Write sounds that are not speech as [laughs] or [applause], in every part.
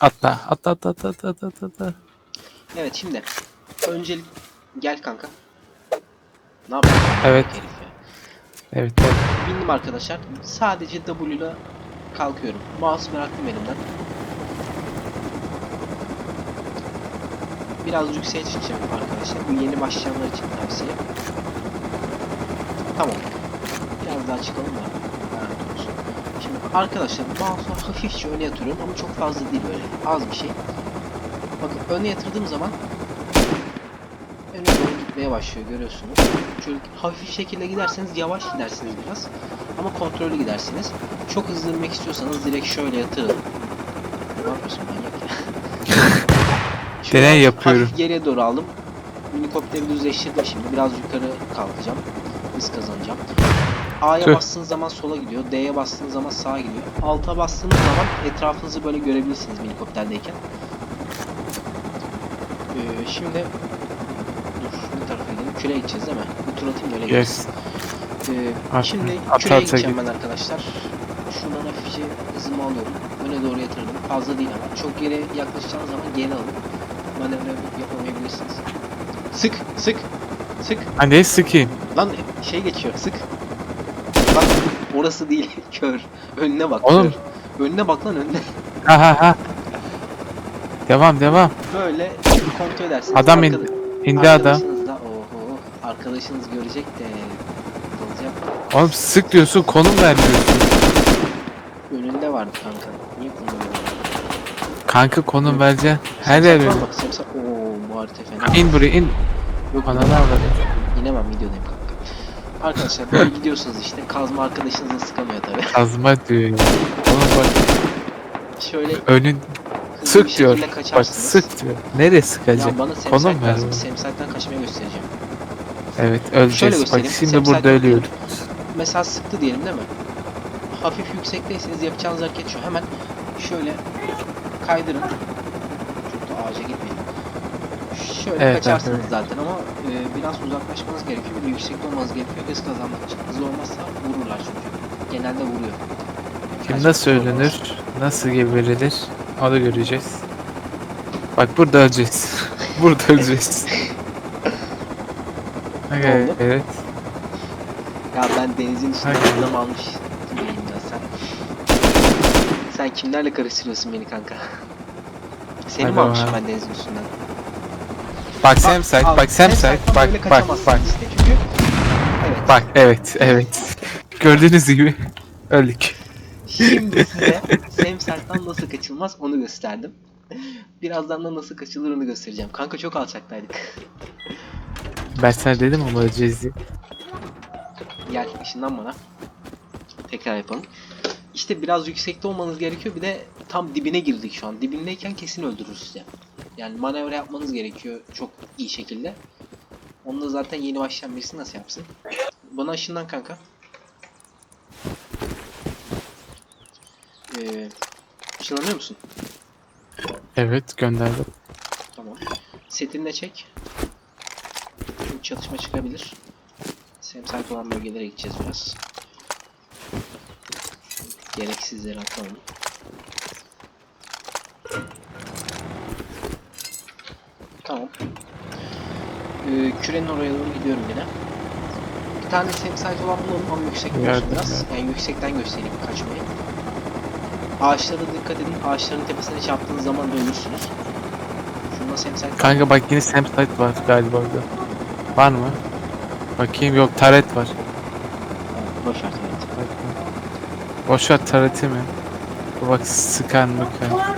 Atla. Atla atla atla atla atla atla. Evet şimdi. Öncelik gel kanka. Ne yapıyorsun? Evet. Herif ya. Evet evet. Bindim arkadaşlar. Sadece W ile kalkıyorum. Mouse bıraktım elimden. Biraz yükseğe çıkacağım arkadaşlar. Bu yeni başlayanlar için tavsiye. Tamam. Biraz daha çıkalım da. Şimdi arkadaşlar mouse'u hafifçe öne yatırıyorum ama çok fazla değil böyle. Az bir şey. Bakın öne yatırdığım zaman öne doğru gitmeye başlıyor görüyorsunuz. Şöyle hafif şekilde giderseniz yavaş gidersiniz biraz. Ama kontrollü gidersiniz. Çok hızlı inmek istiyorsanız direkt şöyle yatırın. Ne yapıyorsun manyak ya? [laughs] Deney yapıyorum. Hafif geriye doğru aldım. Minikopteri düzleştirdim şimdi. Biraz yukarı kalkacağım. Hız kazanacağım. A'ya Tüh. bastığınız zaman sola gidiyor. D'ye bastığınız zaman sağa gidiyor. Alta bastığınız zaman etrafınızı böyle görebilirsiniz minikopterdeyken. Ee, şimdi dur ne tarafa gidelim? Küreğe gideceğiz değil mi? Bir tur atayım böyle gideriz. Yes. Ee, At- şimdi ata küreye ata gideceğim ben arkadaşlar. Şuradan hafifçe hızımı alıyorum. Öne doğru yatırdım. Fazla değil ama. Çok yere yaklaşacağınız zaman geri alın. Manevra yapamayabilirsiniz. Sık, sık, sık. Hani sıkayım. Lan şey geçiyor, sık. Bak orası değil, [laughs] kör. Önüne bak, Oğlum. kör. Önüne bak lan önüne. Ha ha ha. Devam devam. Böyle kontrol edersiniz. Adam Arkada- indi. İndi adam. Arkadaşınız da oho arkadaşınız görecek de olacak. Oğlum sık diyorsun konum vermiyorsun. Önünde vardı kanka. Niye kullanıyorsun? Kanka konum vereceksin. Her yer öyle. Bak semsak. Oo bu harita fena. İn buraya in. Yok Ananı inemem. avradı. İnemem videodayım kanka. Arkadaşlar böyle [laughs] gidiyorsunuz işte. Kazma arkadaşınızla sıkamıyor tabi. [laughs] Kazma diyor ya. Oğlum bak Şöyle önün hızlı bir sık diyor. şekilde Bak kaçarsınız. sık diyor. Nereye sıkacak? Ya bana Konum semsak ver. lazım. Semsaktan kaçmaya göstereceğim. Evet öleceğiz. Bak göstereyim. şimdi burada yok ölüyoruz. Mesela sıktı diyelim değil mi? Hafif yüksekteyseniz yapacağınız hareket şu. Hemen şöyle kaydırın. Çok da ağaca gitmeyin. Şöyle Evet, kaçarsınız evet. zaten ama e, biraz uzaklaşmanız gerekiyor. Bir de yüksekte olmanız gerekiyor hız kazanmak için. Hızlı olmazsa vururlar çünkü. Genelde vuruyor. Kim nasıl ölünür? olmaz. Nasıl geberilir? Onu göreceğiz. Bak burada öleceğiz. [laughs] burada öleceğiz. [laughs] Okay, oldu? evet. Ya ben denizin Hayır. adam almış. Ya sen. Sen kimlerle karıştırıyorsun beni kanka? Seni mi almışım ben denizin üstünden? Bak Samsite, abi, bak Samsite, Samsite'dan bak bak bak. çünkü evet. Bak evet evet. Gördüğünüz gibi öldük. Şimdi size [laughs] Samsite'dan nasıl kaçılmaz onu gösterdim. Birazdan da nasıl kaçılır onu göstereceğim. Kanka çok alçaktaydık. Ben sana dedim ama öleceğiz diye. Gel ışından bana. Tekrar yapalım. İşte biraz yüksekte olmanız gerekiyor. Bir de tam dibine girdik şu an. Dibindeyken kesin öldürür size. Yani manevra yapmanız gerekiyor çok iyi şekilde. Onu da zaten yeni başlayan birisi nasıl yapsın? Bana ışından kanka. Ee, ışınlanıyor musun? Evet gönderdim. Tamam. Setini de çek. Çünkü çatışma çıkabilir. Semsite olan bölgelere gideceğiz biraz. Gereksizleri atalım. Tamam. Ee, kürenin oraya doğru gidiyorum yine. Bir tane semsite olan bulalım ama yüksek olsun biraz. ya. Yani yüksekten göstereyim kaçmayı. Ağaçlara dikkat edin. Ağaçların tepesine çarptığınız zaman da ölürsünüz. Şunda semsite Kanka bak yine Samsite var galiba orada. Var mı? Bakayım yok taret var. Boş ver evet. Bak, Boş ver tareti mi? Bak sıkan mı kan. Lan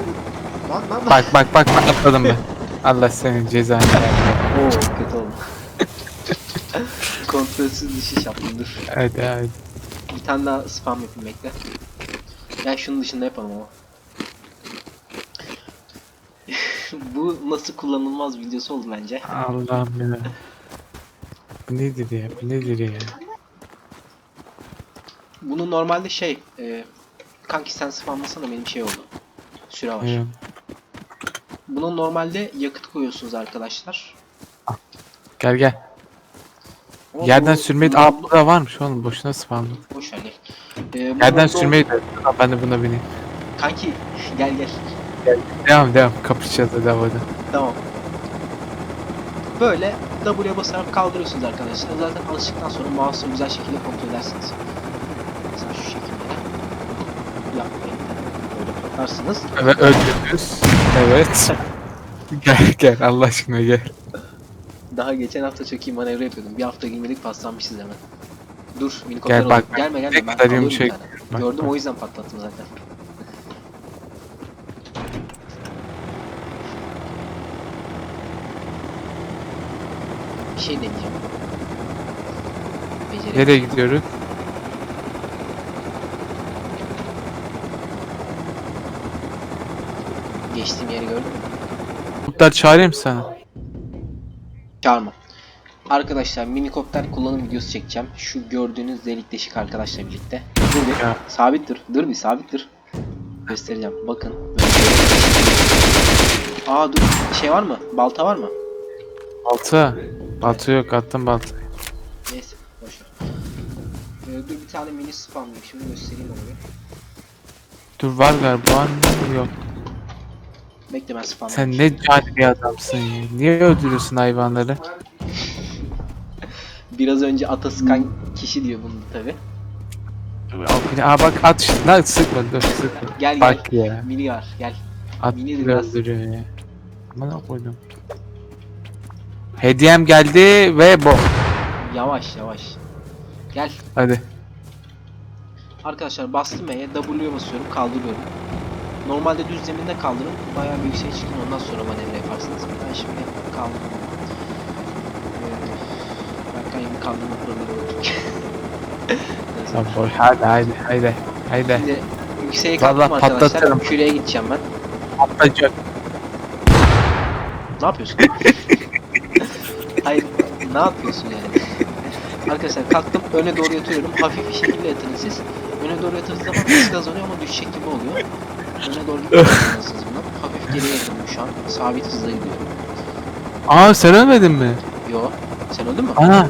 lan lan. Bak bak bak bak atladım ben. Allah senin cezanı. Oo kötü oldu. [laughs] Kontrolsüz düşüş yaptım dur. Hadi hadi. Bir tane daha spam yapayım bekle. Ya şunun dışında yapalım ama. [laughs] Bu nasıl kullanılmaz videosu oldu bence. Allah'ım ya. Bu nedir ya? Bu nedir ya? Bunu normalde şey, e, kanki sen spamlasana benim şey oldu. Süre var. Evet. Buna normalde yakıt koyuyorsunuz arkadaşlar. Gel gel. Ama Yerden bu- sürmeyi... bu- Aa burada varmış oğlum. Boşuna spamladım. Boş ver gel. E, bu Yerden sürmeyi de... Ben de buna bineyim. Kanki gel gel. Devam devam. Kapışacağız hadi havada. Tamam. Böyle W'ye basarak kaldırıyorsunuz arkadaşlar. Zaten alıştıktan sonra mouse'u güzel şekilde kontrol edersiniz. Mesela şu şekilde yapmayın. Böyle patlarsınız. Evet öldürürüz. Evet. gel gel Allah aşkına gel. Daha geçen hafta çok iyi manevra yapıyordum. Bir hafta girmedik paslanmışız hemen. Dur minikopter Gel bak, Gelme gelme ne ben kadar alıyorum yumuşak. bir tane. Bak, Gördüm bak. o yüzden patlattım zaten. Bir şey deneyeceğim. Nereye gidiyoruz? Geçtiğim yeri gördün mü? Kurtlar çağırayım sana? Çağırma. Arkadaşlar minikopter kullanım videosu çekeceğim. Şu gördüğünüz delik deşik arkadaşla birlikte. Dur bir. Ya. Sabit dur. Dur bir sabit dur. Göstereceğim. Bakın. Aa dur. Şey var mı? Balta var mı? Balta. Balta yok attım balta. Neyse. Boşver. Ee, dur bir tane mini spamlayayım. Şimdi göstereyim onu bir. Dur var galiba yok. Bekle ben. Sen ne cani bir adamsın ya. Niye öldürüyorsun hayvanları? Biraz önce ata sıkan kişi diyor bunu tabi. Aa bak at işte. Lan sıkma dur sıkma. Gel gel. Bak ya. Mini var. Gel. At Mini bile biraz. öldürüyor ya. Aman koydum. Hediyem geldi ve bu. Yavaş yavaş. Gel. Hadi. Arkadaşlar bastım E'ye W'ye basıyorum kaldırıyorum. Normalde düz zeminde kaldırın. Bayağı bir yükseğe çıkın ondan sonra manevra yaparsınız. Ben şimdi kaldırdım. Ee, Berkay gibi kaldırma problemi olacak. [laughs] Boy. Hadi hadi hadi. Hadi. Şimdi yükseğe Vallahi kalktım arkadaşlar. patlatırım. Küreye gideceğim ben. Atlayacak. Ne yapıyorsun? [laughs] Hayır, ne yapıyorsun yani? Arkadaşlar kalktım, öne doğru yatıyorum. Hafif bir şekilde yatırın siz. Öne doğru yatırdığınız zaman hız kazanıyor ama düşecek gibi oluyor. Öne doğru bundan. Hafif geriye yatırdım şu an. Sabit hızla gidiyorum. Aa sen ölmedin mi? Yo, sen öldün mü? Aa.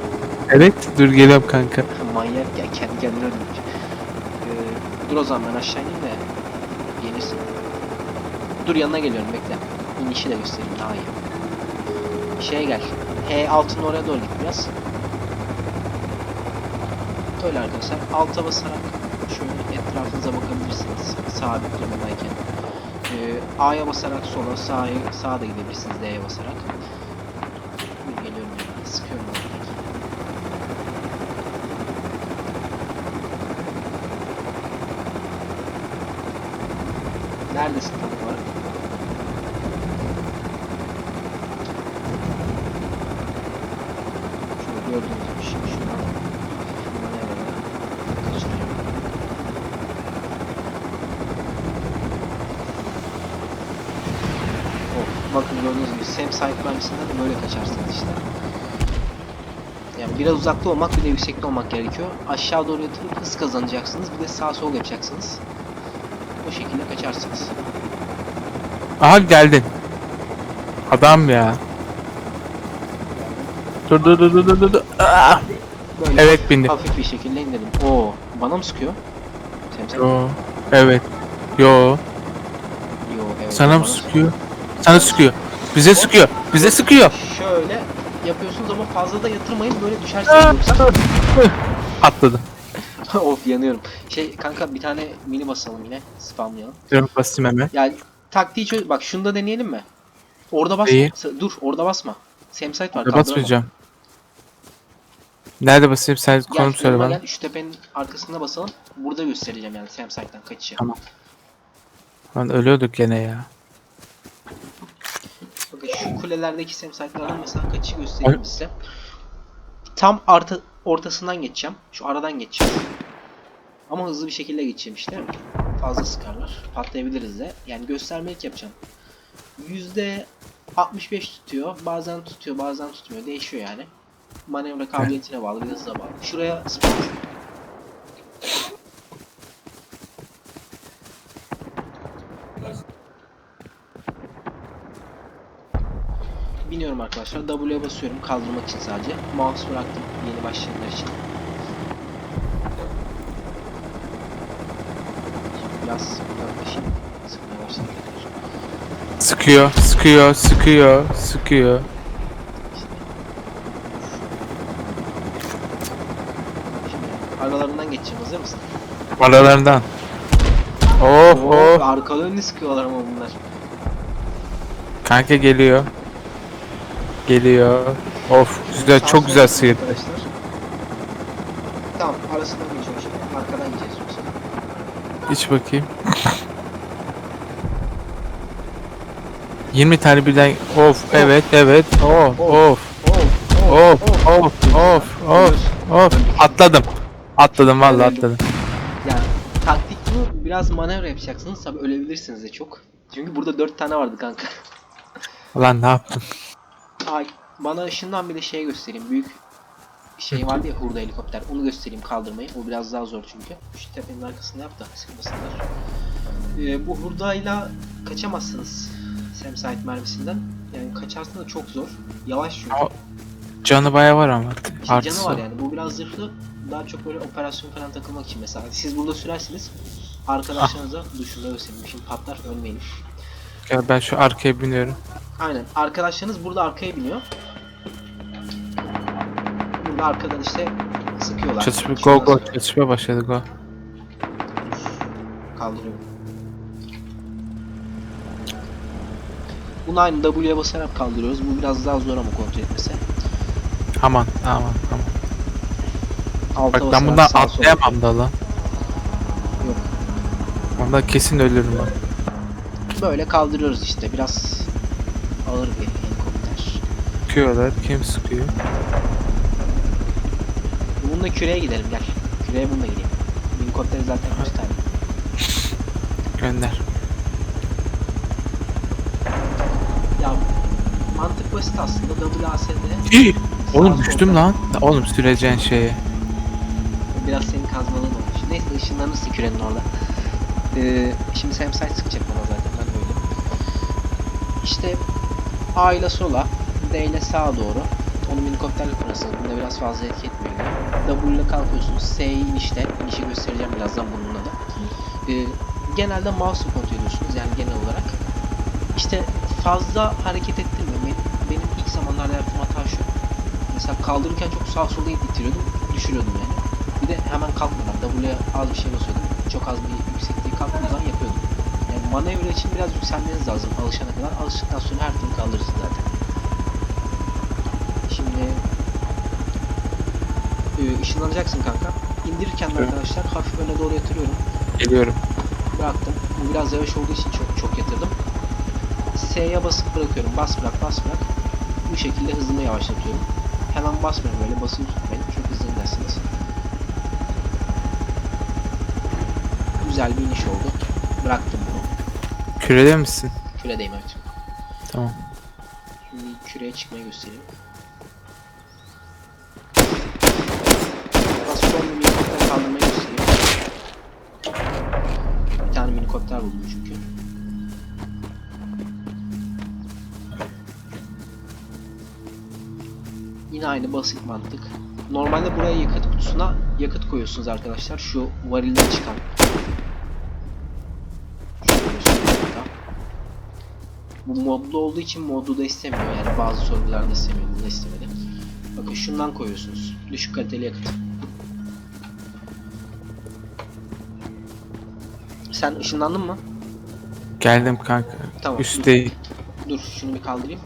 Evet. Dur geliyorum kanka. Manyak ya, kendi kendine öldürmüş. Ee, dur o zaman ben aşağı ineyim de yenirsin. Dur yanına geliyorum, bekle. İnişi de göstereyim daha iyi. Şeye gel. H altın oraya doğru git biraz. Öyle arkadaşlar. Alta basarak şöyle etrafınıza bakabilirsiniz. Sabit durumdayken. Ee, A'ya basarak sola, sağa, sağa da gidebilirsiniz D'ye basarak. Geliyorum ya. Sıkıyorum orada. Neredesin tam olarak? Şöyle gördüğünüz gibi şimdi şuradan şuradan evet kaçıracağım. Oh, bakın gördüğünüz gibi Sam sahip mermisinden de böyle kaçarsınız işte. Yani biraz uzakta olmak bir de yüksekte olmak gerekiyor. Aşağı doğru yatırıp hız kazanacaksınız. Bir de sağ sol yapacaksınız. O şekilde kaçarsınız. Aha geldin. Adam ya. Dur dur dur dur dur dur. Aa! Böyle Evet bindim. hafif bir şekilde indirdim. Oo, bana mı sıkıyor? Yo. Evet. Yo. Yo, evet. Sana bana mı sıkıyor? Sana sıkıyor. Bize sıkıyor. Bize sıkıyor. Şöyle yapıyorsunuz ama fazla da yatırmayın böyle düşersiniz. [laughs] Atladı. [laughs] of yanıyorum. Şey kanka bir tane mini basalım yine. Spamlayalım. Dur basayım hemen. Yani taktiği çöz. Bak şunu da deneyelim mi? Orada basma. İyi. Dur orada basma. Samsite var. Basmayacağım. Nerede basayım sen Gel konum söyle bana. gel. Şu tepenin arkasında basalım. Burada göstereceğim yani Samsite'den kaçışı. Tamam. Lan ölüyorduk gene ya. Kulelerdeki semsite'lardan mesela kaçı göstereyim size. Tam artı ortasından geçeceğim. Şu aradan geçeceğim. Ama hızlı bir şekilde geçeceğim işte. Fazla sıkarlar. Patlayabiliriz de. Yani göstermelik yapacağım. Yüzde 65 tutuyor. Bazen tutuyor, bazen tutmuyor. Değişiyor yani. Manevra kabiliyetine bağlı, bir hızla bağlı. Şuraya spam. Biniyorum arkadaşlar. W'ye basıyorum kaldırmak için sadece. Mouse bıraktım yeni başlayanlar için. Biraz yaklaşayım. Sıkmaya başladım tekrar. Sıkıyor, sıkıyor, sıkıyor, sıkıyor. Aralarından geçeceğim hazır mısın? Aralarından. Oh Oo, oh. arkalı önlü sıkıyorlar ama bunlar. Kanka geliyor. Geliyor. Of güzel Sağ çok güzel sıyırdı. Arkadaşlar. Tamam arasından geçiyor şimdi. Arkadan gideceğiz yoksa. Hiç bakayım. 20 tane birden of evet evet of of of of of of of atladım. Atladım vallahi Öldüm. atladım. Yani taktik bu biraz manevra yapacaksınız tabi ölebilirsiniz de çok. Çünkü burada 4 tane vardı kanka. Ulan ne yaptım? Ay bana ışından bir de şey göstereyim. Büyük şey vardı ya hurda helikopter. Onu göstereyim kaldırmayı. O biraz daha zor çünkü. Şu tepenin arkasında yap da sıkmasınlar. Ee, bu hurdayla kaçamazsınız. Samsite mermisinden. Yani kaçarsın da çok zor. Yavaş çünkü. Ama Canı baya var ama. İşte canı var yani. Bu biraz zırhlı. Daha çok böyle operasyon falan takılmak için mesela. Siz burada sürersiniz. Arkadaşlarınıza duşunda göstereyim. Şimdi patlar ölmeyin. Gel ben şu arkaya biniyorum. Aynen. Arkadaşlarınız burada arkaya biniyor. Burada arkadan işte sıkıyorlar. Çatışma Şuradan go go çatışma başladı go. Kaldırıyorum. Bunu aynı W'ye basarak kaldırıyoruz. Bu biraz daha zor ama kontrol etmesi. Aman aman aman. Alta Bak ben basarak bundan sağa sola. atlayamam da lan. Yok. Ondan kesin ölürüm ben. Böyle kaldırıyoruz işte. Biraz ağır bir helikopter. Sıkıyorlar. Kim sıkıyor? Bununla küreye gidelim gel. Küreye bununla gideyim. Helikopteri zaten kaç tane. Gönder. Ya mantık basit aslında. WASD [gasps] Oğlum düştüm lan. Oğlum süreceğin şeye. Biraz senin kazmalığın olmuş. Neyse ışınlanırsın kürenin orada. Ee, şimdi Samsite sıkacak bana zaten. İşte A ile sola, D ile sağa doğru. Onu helikopterle kurasınız. Bunda biraz fazla etki etmiyor. yine. W ile kalkıyorsunuz. S'yi inişte. İnişi göstereceğim birazdan bununla da. Ee, genelde mouse kontrol ediyorsunuz yani genel olarak. İşte fazla hareket ettirmeyin. Benim ilk zamanlarda yaptığım hata şu. Mesela kaldırırken çok sağ sola itiriyordum. Düşürüyordum yani. Bir de hemen kalkmadan W'ye az bir şey basıyordum. Çok az bir yüksekliği kalktığım zaman yapıyordum. Manevra için biraz yükselmeniz lazım alışana kadar. Alıştıktan sonra her türlü kaldırırsın zaten. Şimdi e, ışınlanacaksın kanka. İndirirken Evet. arkadaşlar hafif öne doğru yatırıyorum. Geliyorum. Bıraktım. Bu biraz yavaş olduğu için çok çok yatırdım. S'ye basıp bırakıyorum. Bas bırak bas bırak. Bu şekilde hızımı yavaşlatıyorum. Hemen basmıyorum böyle basılı tutmayın. Çok hızlı inersiniz. Güzel bir iniş oldu. Bıraktım bunu. Kürede misin? Küredeyim evet. Tamam. Şimdi küreye çıkmayı göstereyim. Biraz son bir minikopter kaldırmayı göstereyim. Bir tane minikopter buldum çünkü. Yine aynı basit mantık. Normalde buraya yakıt kutusuna yakıt koyuyorsunuz arkadaşlar. Şu varilden çıkan. Şöyle göstereyim burada. Bu modlu olduğu için modlu da istemiyor yani bazı sorgularda istemiyor bunu da istemedi. Bakın şundan koyuyorsunuz. Düşük kaliteli yakıt. Sen ışınlandın mı? Geldim kanka. Tamam. Üstteyim. Dur şunu bir kaldırayım.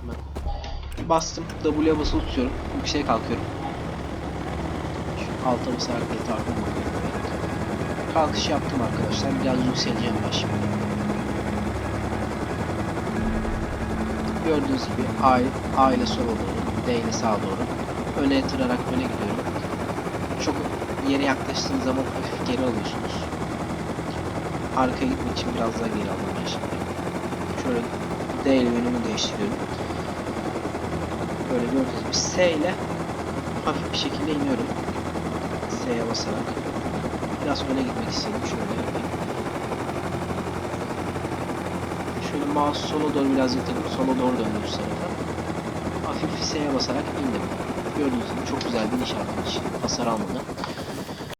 Hemen. Bastım. W'ye basılı tutuyorum. Yükseğe kalkıyorum. Şu alta etrafıma bakıyorum. Kalkış yaptım arkadaşlar. Biraz yükseleceğim ben şimdi. Gördüğünüz gibi A, A ile sola doğru, D ile sağa doğru. Öne yatırarak öne gidiyorum. Çok yere yaklaştığınız zaman hafif geri alıyorsunuz. Arkaya gitmek için biraz daha geri ben şimdi. Şöyle D ile yönümü değiştiriyorum. Böyle gördüğünüz gibi S ile hafif bir şekilde iniyorum. S'ye basarak. Biraz öne gitmek istedim. Şöyle yapayım. Şöyle mouse sola doğru biraz yatırdım. Sola doğru döndüm bu tarafa. Hafif S'ye basarak indim. Gördüğünüz gibi çok güzel bir iniş yapmış. Hasar almadı.